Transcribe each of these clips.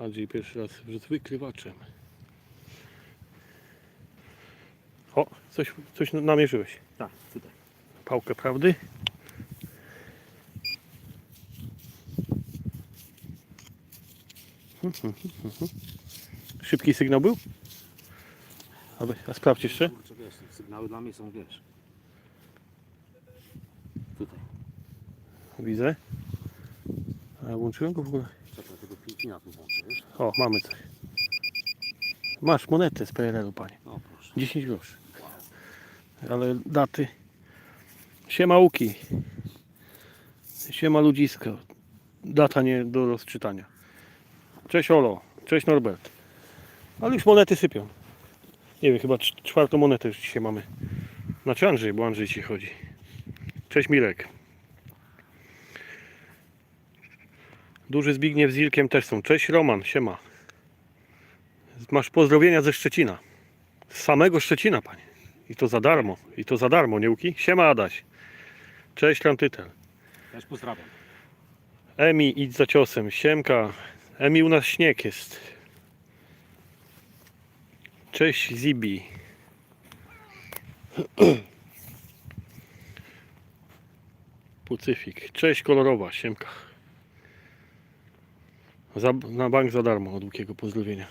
Andrzej pierwszy raz z wykrywaczem. O, coś, coś namierzyłeś. Tak, tutaj. Pałkę prawdy. Szybki sygnał był? A, sprawdź jeszcze. Kurczę, wiesz, sygnały dla mnie są, wiesz. Tutaj. Widzę. A włączyłem go w ogóle. Tu włączę, wiesz? O, mamy coś. Masz monetę z PRL-u, panie. O, proszę. 10 groszy. Ale daty. Siema Łuki. Siema ludzisko. Data nie do rozczytania. Cześć Olo. Cześć Norbert. Ale już monety sypią. Nie wiem, chyba cz- czwartą monetę już dzisiaj mamy. Znaczy Andrzej, bo Andrzej ci chodzi. Cześć Mirek. Duży Zbigniew z Ilkiem też są. Cześć Roman, siema. Masz pozdrowienia ze Szczecina. Z samego Szczecina, panie. I to za darmo. I to za darmo, nie Łuki? Siema Adaś. Cześć Lantytel. Też pozdrawiam. Emi, idź za ciosem. Siemka. Emi, u nas śnieg jest. Cześć Zibi. Pucyfik. Cześć kolorowa. Siemka. Za, na bank za darmo od Łukiego pozdrowienia.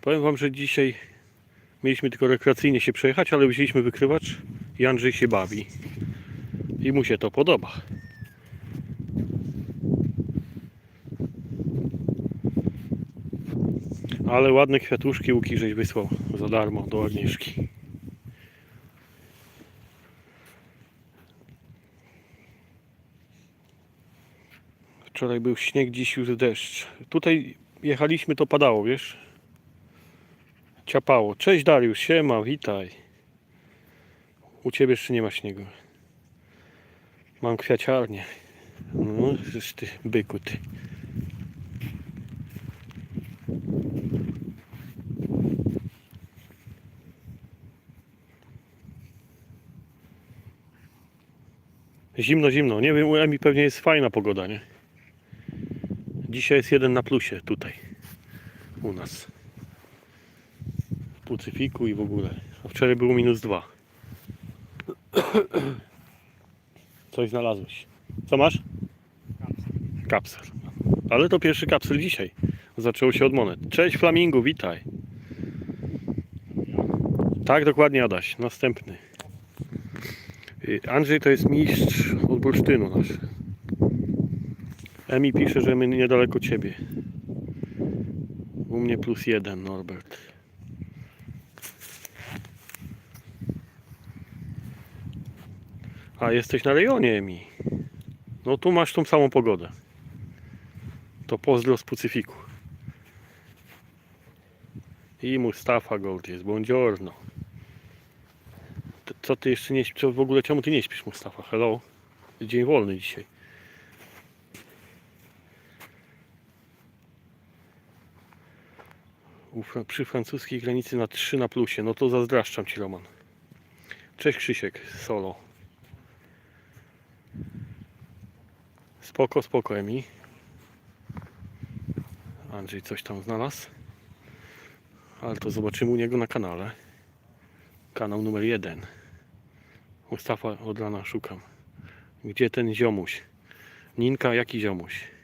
Powiem wam, że dzisiaj mieliśmy tylko rekreacyjnie się przejechać, ale wzięliśmy wykrywacz i Andrzej się bawi. I mu się to podoba. Ale ładne kwiatuszki Łuki żeś wysłał za darmo do Agnieszki. Wczoraj był śnieg, dziś już deszcz. Tutaj jechaliśmy, to padało, wiesz? Ciapało. Cześć Dariusz, siema, witaj. U Ciebie jeszcze nie ma śniegu. Mam kwiaciarnię. No, żeż ty, byku ty. Zimno, zimno. Nie wiem, u Emi pewnie jest fajna pogoda, nie? Dzisiaj jest jeden na plusie tutaj. U nas. W Pucyfiku i w ogóle. A wczoraj było minus dwa. Coś znalazłeś. Co masz? Kapsel. Ale to pierwszy kapsel dzisiaj. Zaczęło się od monet. Cześć Flamingu, witaj. Tak, dokładnie Adaś. Następny. Y, Andrzej to jest mistrz od bursztynu nasz. Emi pisze, że my niedaleko ciebie. U mnie plus jeden, Norbert. A jesteś na rejonie, Emi. No tu masz tą samą pogodę. To pozdro z Pucyfiku. I Mustafa Gold jest, buongiorno. Co ty jeszcze nie śpisz? W ogóle czemu ty nie śpisz, Mustafa? Hello? Dzień wolny dzisiaj. U Fra- Przy francuskiej granicy na 3 na plusie. No to zazdraszczam ci, Roman. Cześć Krzysiek, solo. Spoko, spoko, Emi. Andrzej coś tam znalazł. Ale to zobaczymy u niego na kanale. Kanał numer jeden. Mustafa od rana szukam. Gdzie ten ziomuś? Ninka, jaki ziomuś?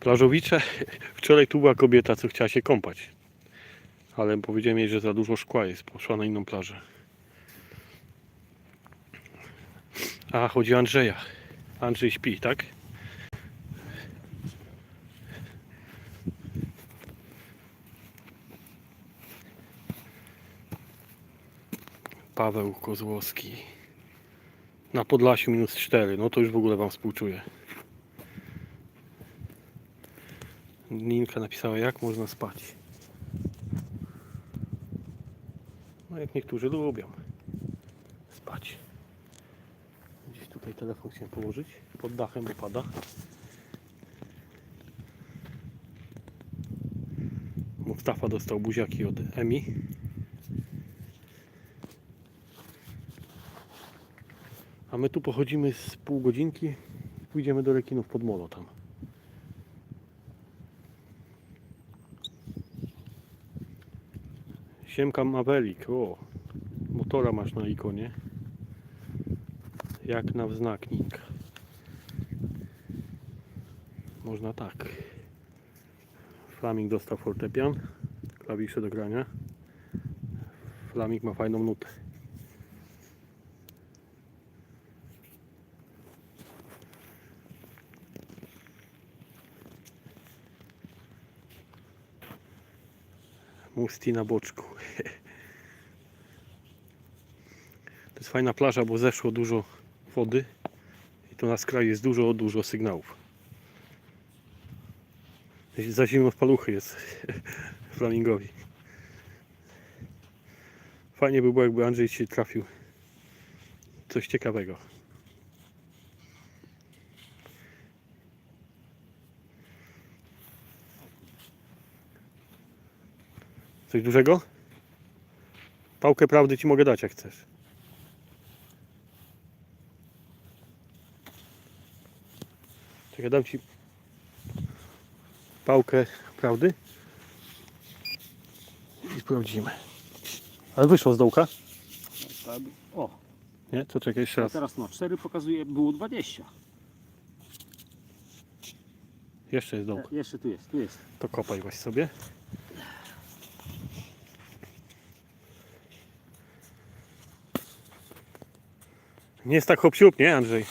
Plażowicze. Wczoraj tu była kobieta, co chciała się kąpać. Ale powiedziałem jej, że za dużo szkła jest. Poszła na inną plażę. A, chodzi o Andrzeja. Andrzej śpi, tak? Paweł Kozłowski. Na Podlasiu minus 4. No to już w ogóle Wam współczuję. Ninka napisała, jak można spać. No jak niektórzy lubią spać. Gdzieś tutaj telefon chciałem położyć. Pod dachem, bo pada. Mustafa dostał buziaki od Emi. A my tu pochodzimy z pół godzinki. Pójdziemy do rekinów pod molo tam. Siemka Maverick, o. Motora masz na ikonie. Jak na wznaknik. Można tak. Flaming dostał fortepian, klawisze do grania. Flaming ma fajną nutę. Musti na boczku. To jest fajna plaża, bo zeszło dużo wody i to na skraju jest dużo, dużo sygnałów. Za zimno w paluchy jest flamingowi. Fajnie by było, jakby Andrzej się trafił coś ciekawego. Coś dużego? Pałkę prawdy ci mogę dać, jak chcesz. Czekaj, dam ci pałkę prawdy i sprawdzimy. Ale wyszło z dołka? Tak. O, Nie? To czekaj jeszcze a raz. teraz no, 4 pokazuje, było 20. Jeszcze jest dołek. E, jeszcze tu jest, tu jest. To kopaj weź sobie. Nie jest tak hop nie Andrzej?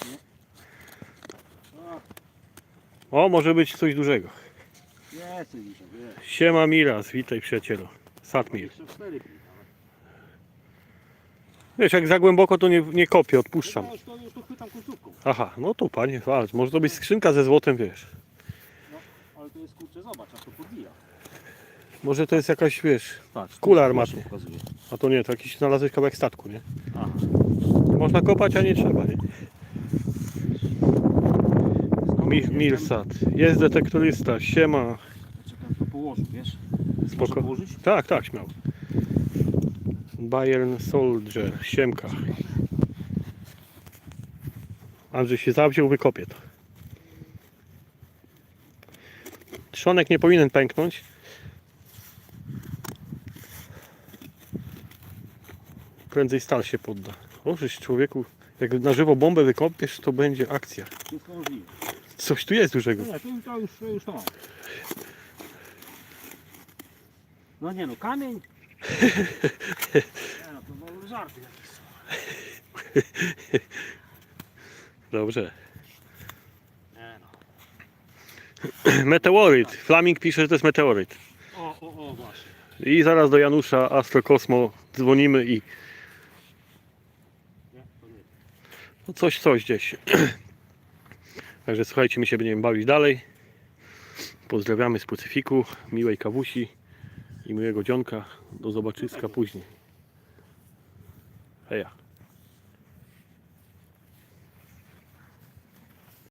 O, może być coś dużego. jest coś jest. Siema Miras, witaj przyjacielu. Satmir. 24 Wiesz, jak za głęboko to nie, nie kopię, odpuszczam. Ja już to, już to chwytam końcówką. Aha, no to panie, walcz. Może to być skrzynka ze złotem, wiesz. Ale to jest kurczę, zobacz, a to podbija. Może to jest jakaś, wiesz, Patrz, tu Kula armatna. a to nie, to jakiś znalazłeś kawałek statku, nie? Można kopać, a nie trzeba, nie? Mi, Milsat. Jest detektorysta, siema. Czekam, to położył, wiesz? Spoko. Położyć? Tak, tak, śmiał. Bayern Soldier, siemka. Andrzej się zawziął, wykopie to. Trzonek nie powinien pęknąć. Prędzej stal się podda. O, żeś człowieku, jak na żywo bombę wykopiesz, to będzie akcja. Możliwe. Coś tu jest dużego. Nie, to, to już, to już to. No nie no, kamień. Nie no, to wolne żarty jakieś są. Dobrze. Nie no. Meteoryt. Flaming pisze, że to jest meteoryt. O, o, o, właśnie. I zaraz do Janusza Astro Kosmo dzwonimy i Nie, to nie. No coś, coś gdzieś. Także słuchajcie, my się będziemy bawić dalej. Pozdrawiamy z Pacyfiku, miłej kawusi i miłego dzionka. Do zobaczyska później. Heja.